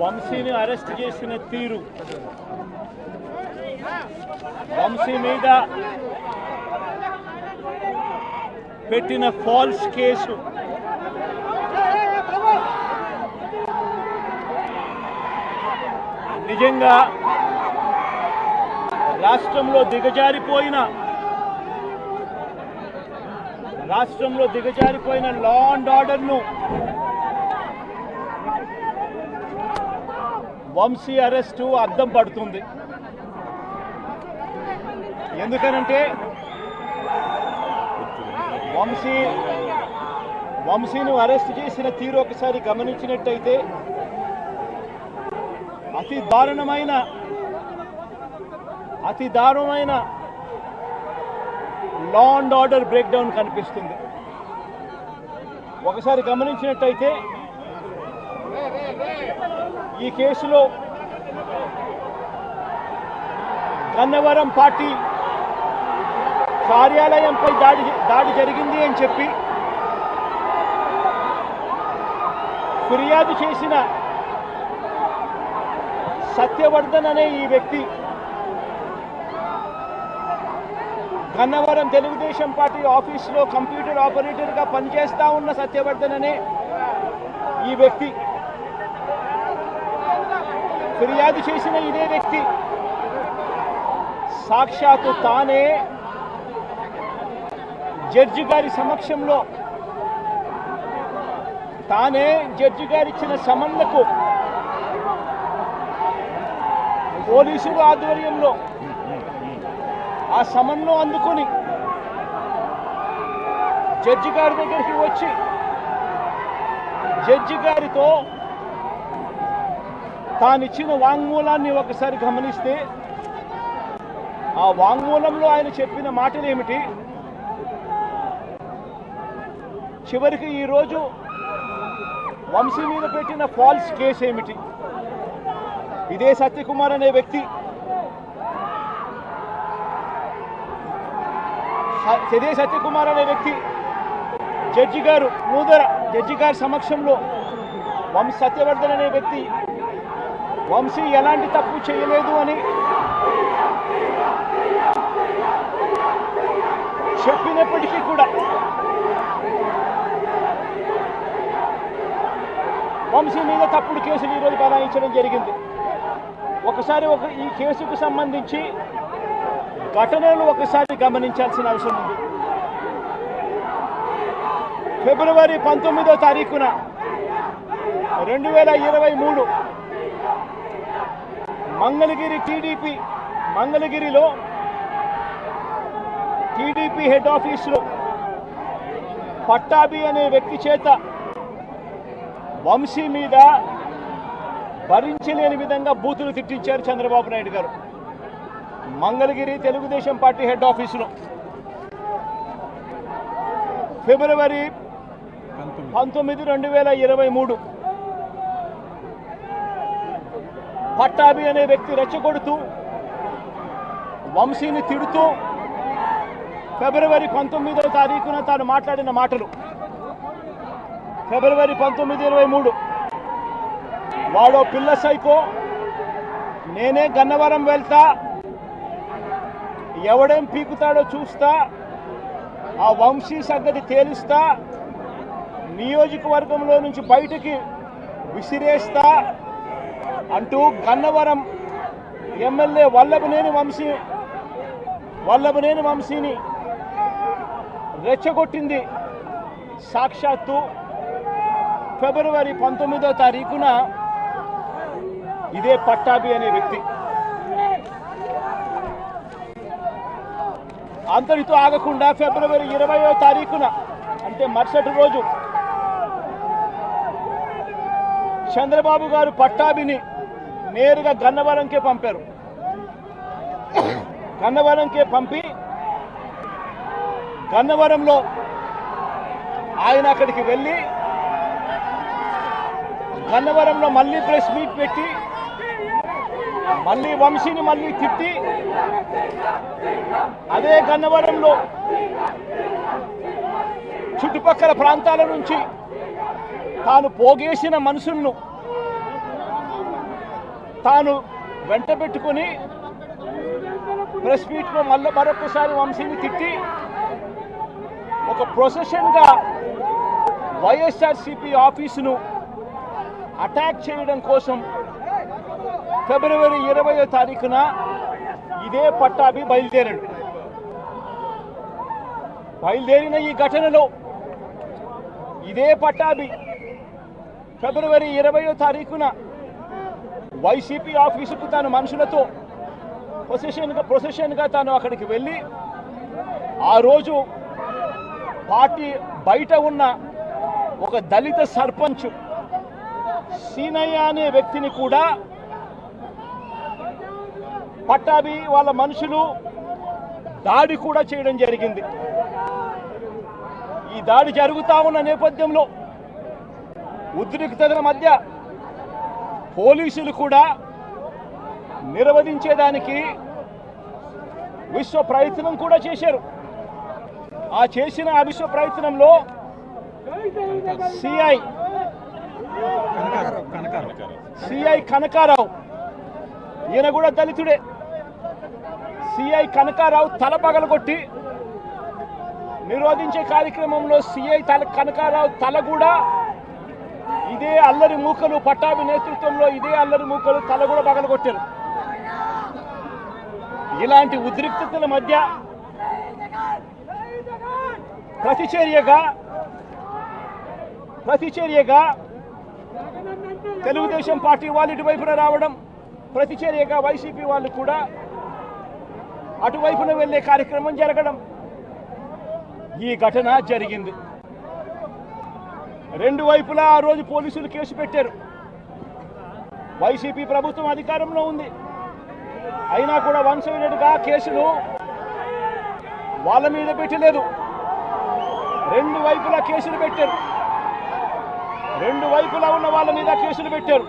వంశీని అరెస్ట్ చేసిన తీరు. వంశీ మీద పెట్టిన ఫాల్స్ కేసు. నిజంగా రాష్ట్రంలో దిగజారిపోయిన రాష్ట్రంలో దిగజారిపోయిన లా అండ్ ఆర్డర్ను వంశీ అరెస్టు అద్దం పడుతుంది. ఎందుకనంటే వంశీ వంశీను అరెస్ట్ చేసిన తీరు ఒకసారి గమనించినట్టయితే అతి దారుణమైన అతి దారుణమైన లా అండ్ ఆర్డర్ బ్రేక్డౌన్ కనిపిస్తుంది. ఒకసారి గమనించినట్టయితే ఈ కేసులో గన్నవరం పార్టీ కార్యాలయంపై దాడి దాడి జరిగింది అని చెప్పి ఫిర్యాదు చేసిన సత్యవర్ధన్ అనే ఈ వ్యక్తి గన్నవరం తెలుగుదేశం పార్టీ ఆఫీసులో కంప్యూటర్ ఆపరేటర్గా పనిచేస్తా ఉన్న సత్యవర్ధన్ అనే ఈ వ్యక్తి ఫిర్యాదు చేసిన ఇదే వ్యక్తి. సాక్షాత్తు తానే జడ్జి గారి సమక్షంలో తానే జడ్జి గారు ఇచ్చిన సమన్లకు పోలీసుల ఆధ్వర్యంలో ఆ సమన్ను అందుకొని జడ్జి గారి దగ్గరికి వచ్చి జడ్జి గారితో తానిచ్చిన వాంగ్మూలాన్ని ఒకసారి గమనిస్తే ఆ వాంగ్మూలంలో ఆయన చెప్పిన మాటలు ఏమిటి చివరికి ఈరోజు వంశీ మీద పెట్టిన ఫాల్స్ కేసు ఏమిటి? ఇదే సత్యకుమార్ అనే వ్యక్తి ఇదే సత్యకుమార్ అనే వ్యక్తి జడ్జి గారు మూదర జడ్జి గారి సమక్షంలో వంశ సత్యవర్ధన్ అనే వ్యక్తి వంశీ ఎలాంటి తప్పు చేయలేదు అని చెప్పినప్పటికీ కూడా వంశీ మీద తప్పుడు కేసులు ఈరోజు బనాయించడం జరిగింది. ఒకసారి ఒక ఈ కేసుకు సంబంధించి ఘటనలు ఒకసారి గమనించాల్సిన అవసరం ఉంది. ఫిబ్రవరి పంతొమ్మిదో తారీఖున రెండు వేల ఇరవై మూడు మంగళగిరి టీడీపీ మంగళగిరిలో టీడీపీ హెడ్ ఆఫీసులో పట్టాభి అనే వ్యక్తి చేత వంశీ మీద భరించలేని విధంగా బూతులు తిట్టించారు చంద్రబాబు నాయుడు గారు. మంగళగిరి తెలుగుదేశం పార్టీ హెడ్ ఆఫీసులో ఫిబ్రవరి పంతొమ్మిది రెండు వేల ఇరవై మూడు పట్టాభి అనే వ్యక్తి రెచ్చగొడుతూ వంశీని తిడుతూ ఫిబ్రవరి పంతొమ్మిదవ తారీఖున తాను మాట్లాడిన మాటలు. ఫిబ్రవరి పంతొమ్మిది ఇరవై మూడు. వాడో పిల్ల సైకో నేనే గన్నవరం వెళ్తా ఎవడేం పీకుతాడో చూస్తా ఆ వంశీ సంగతి తేలుస్తా నియోజకవర్గంలో నుంచి బయటికి విసిరేస్తా అంటూ గన్నవరం ఎమ్మెల్యే వల్లభనేని వంశీ వల్లభనేని వంశీని రెచ్చగొట్టింది. సాక్షాత్తు ఫిబ్రవరి పంతొమ్మిదో తారీఖున ఇదే పట్టాభి అనే వ్యక్తి. అంతటితో ఆగకుండా ఫిబ్రవరి ఇరవయో తారీఖున అంటే మరుసటి రోజు చంద్రబాబు గారు పట్టాభిని నేరుగా గన్నవరంకే పంపారు. గన్నవరంకే పంపి గన్నవరంలో ఆయన అక్కడికి వెళ్ళి గన్నవరంలో మళ్ళీ ప్రెస్ మీట్ పెట్టి మళ్ళీ వంశీని మళ్ళీ తిట్టి అదే గన్నవరంలో చుట్టుపక్కల ప్రాంతాల నుంచి తాను పోగేసిన మనుషులను తాను వెంట పెట్టుకుని ప్రెస్ మీట్లో మళ్ళీ మరొకసారి వంశీని తిట్టి ఒక ప్రొసెషన్గా వైఎస్ఆర్సిపి ఆఫీసును అటాక్ చేయడం కోసం ఫిబ్రవరి ఇరవయో తారీఖున ఇదే పట్టాభి బయలుదేరాడు. బయలుదేరిన ఈ ఘటనలో ఇదే పట్టాభి ఫిబ్రవరి ఇరవయో తారీఖున వైసీపీ ఆఫీసుకు తాను మనుషులతో ప్రొసెషన్గా ప్రొసెషన్గా తాను అక్కడికి వెళ్ళి ఆ రోజు పార్టీ బయట ఉన్న ఒక దళిత సర్పంచ్ సీనయ్య అనే వ్యక్తిని కూడా పట్టాభి వాళ్ళ మనుషులు దాడి కూడా చేయడం జరిగింది. ఈ దాడి జరుగుతా ఉన్న నేపథ్యంలో ఉద్రిక్తతల మధ్య పోలీసులు కూడా నిర్వహించేదానికి విశ్వ ప్రయత్నం కూడా చేశారు. ఆ చేసిన ఆ విశ్వ ప్రయత్నంలో సిఐ సిఐ కనకారావు. ఈయన కూడా దళితుడే. సిఐ కనకారావు తల పగలగొట్టి నిరోధించే కార్యక్రమంలో సిఐ తల కనకారావు తల కూడా ఇదే అల్లరి మూకలు పట్టాభి నేతృత్వంలో ఇదే అల్లరి మూకలు తల కూడా పగలగొట్టారు. ఇలాంటి ఉద్రిక్తతల మధ్య ప్రతిచర్యగా ప్రతిచర్యగా తెలుగుదేశం పార్టీ వాళ్ళు ఇటువైపున రావడం ప్రతిచర్యగా వైసీపీ వాళ్ళు కూడా అటువైపున వెళ్ళే కార్యక్రమం జరగడం ఈ ఘటన జరిగింది. రెండు వైపులా ఆ రోజు పోలీసులు కేసు పెట్టారు. వైసీపీ ప్రభుత్వం అధికారంలో ఉంది. అయినా కూడా వన్ సైడెడ్గా కేసులు వాళ్ళ మీద పెట్టలేదు. రెండు వైపులా కేసులు పెట్టారు. రెండు వైపులా ఉన్న వాళ్ళ మీద కేసులు పెట్టారు.